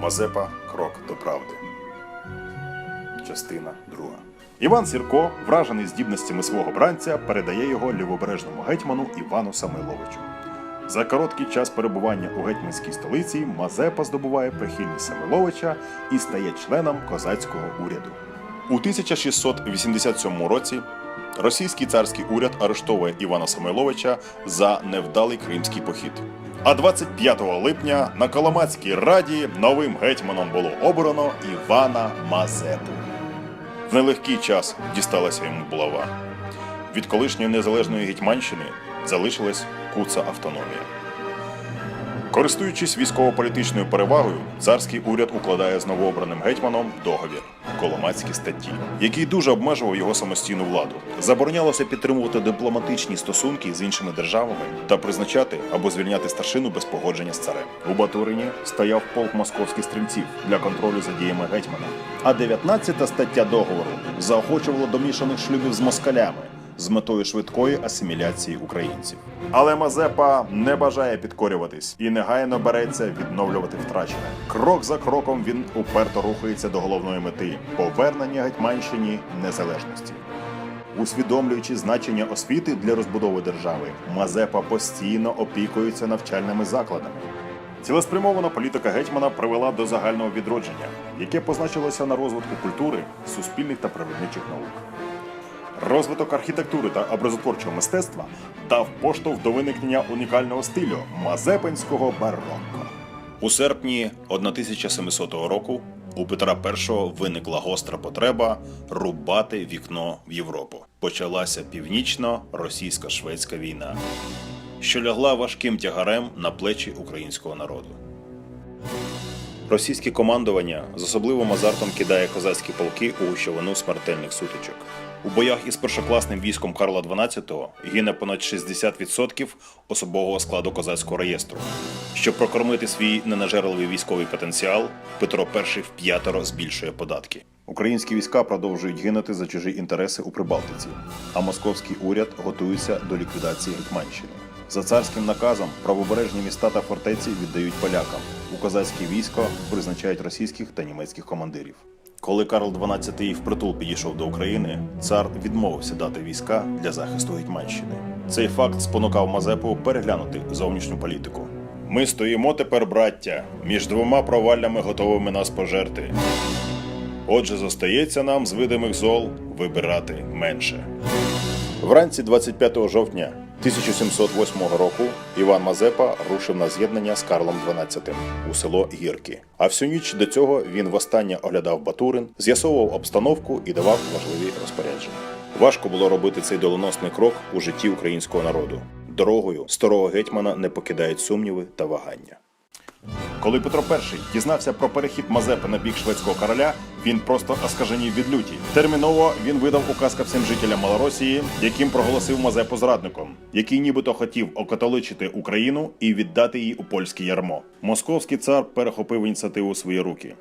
Мазепа Крок до правди. Частина друга. Іван Сірко, вражений здібностями свого бранця, передає його лівобережному гетьману Івану Самойловичу. За короткий час перебування у гетьманській столиці Мазепа здобуває прихильність Самойловича і стає членом козацького уряду. У 1687 році російський царський уряд арештовує Івана Самойловича за невдалий кримський похід. А 25 липня на Коломацькій раді новим гетьманом було обрано Івана Мазепу. В нелегкий час дісталася йому булава. Від колишньої незалежної Гетьманщини залишилась куца автономія. Користуючись військово-політичною перевагою, царський уряд укладає з новообраним гетьманом договір Коломацькі статті, який дуже обмежував його самостійну владу. Заборонялося підтримувати дипломатичні стосунки з іншими державами та призначати або звільняти старшину без погодження з царем. У Батурині стояв полк московських стрільців для контролю за діями гетьмана. А 19 стаття договору заохочувала до мішаних шлюбів з москалями з метою швидкої асиміляції українців. Але Мазепа не бажає підкорюватись і негайно береться відновлювати втрачене. Крок за кроком він уперто рухається до головної мети повернення Гетьманщині незалежності. Усвідомлюючи значення освіти для розбудови держави, Мазепа постійно опікується навчальними закладами. Цілеспрямована політика гетьмана привела до загального відродження, яке позначилося на розвитку культури, суспільних та природничих наук. Розвиток архітектури та образотворчого мистецтва дав поштовх до виникнення унікального стилю мазепинського барокко. У серпні 1700 року у Петра І виникла гостра потреба рубати вікно в Європу. Почалася північно-російсько-шведська війна, що лягла важким тягарем на плечі українського народу. Російське командування з особливим азартом кидає козацькі полки у гущавину смертельних сутичок. У боях із першокласним військом Карла XII гине понад 60% особового складу козацького реєстру. Щоб прокормити свій ненажерливий військовий потенціал, Петро І вп'ятеро збільшує податки. Українські війська продовжують гинути за чужі інтереси у Прибалтиці, а московський уряд готується до ліквідації Гетьманщини. За царським наказом правобережні міста та фортеці віддають полякам. У козацьке військо призначають російських та німецьких командирів. Коли Карл XII впритул підійшов до України, цар відмовився дати війська для захисту Гетьманщини. Цей факт спонукав Мазепу переглянути зовнішню політику. Ми стоїмо тепер, браття, між двома проваллями, готовими нас пожерти. Отже, зостається нам з видимих зол вибирати менше. Вранці 25 жовтня 1708 року Іван Мазепа рушив на з'єднання з Карлом XII у село Гірки. А всю ніч до цього він востаннє оглядав Батурин, з'ясовував обстановку і давав важливі розпорядження. Важко було робити цей доленосний крок у житті українського народу. Дорогою старого гетьмана не покидають сумніви та вагання. Коли Петро І дізнався про перехід Мазепи на бік шведського короля, він просто оскаженів від люті. Терміново він видав указка всім жителям Малоросії, яким проголосив Мазепу зрадником, який нібито хотів окатоличити Україну і віддати її у польське ярмо. Московський цар перехопив ініціативу у свої руки.